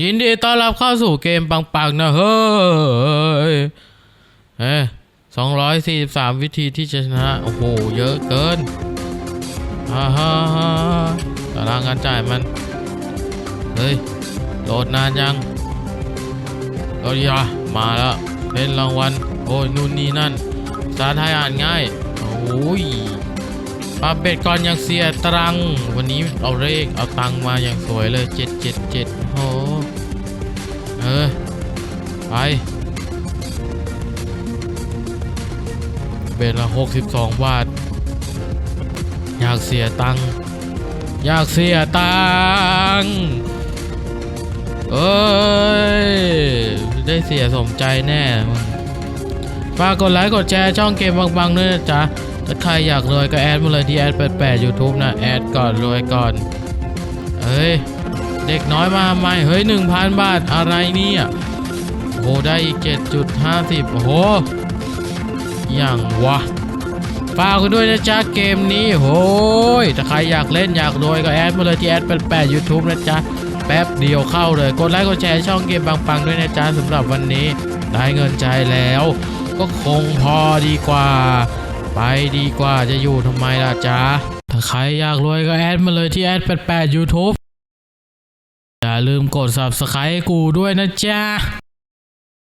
ยินดีต้อนรับเข้าสู่เกมปังๆนะเฮ้ยเอ้สองร้อยสี่สิบสามวิธีที่จะชนะ โอ้โห เยอะเกินฮ่าฮ่าฮ่าตารางการจ่ายมัน เฮ้ย โหลดนานยังโหลดยามาแล้ว เป็นรางวัล โอ้ยนู่นนี่นั่นภาษาไทยอ่านง่าย โอ้ยปาเป็ดก่อนยังเสียตรัง วันนี้เอาเลขเอาตังค์มาอย่างสวยเลยเจ็ดเจ็ดเจ็ด เบ็ดละหกสิบสองบาท อยากเสียตังค์อยากเสียตังค์เอ้ย ได้เสียสมใจแน่มึงฝากกดไลค์กดแชร์ช่องเกมบางๆด้วยนะจ๊ะ ถ้าใครอยากรวยก็แอดมาเลยที่แอด88 YouTube นะ แอดก่อนรวยก่อน เฮ้ย เด็กน้อยมาใหม่ เฮ้ย1,000บาทอะไรเนี่ย อ้ได้อีก 7.50 โอ้โห อย่างวะฝากกันด้วยนะจ๊ะเกมนี้โอ้ยถ้าใครอยากเล่นอยากรวยก็แอดมาเลยที่แอด88 YouTube นะจ๊ะ แป๊บเดียวเข้าเลย กดไลค์กดแชร์ช่องเกมปังๆด้วยนะจ๊ะสำหรับวันนี้ ได้เงินใจแล้ว ก็คงพอดีกว่า ไปดีกว่าจะอยู่ทำไมล่ะจ๊ะ ถ้าใครอยากรวยก็แอดมาเลยที่แอด88 YouTube อย่าลืมกด subscribe กูด้วยนะจ๊ะ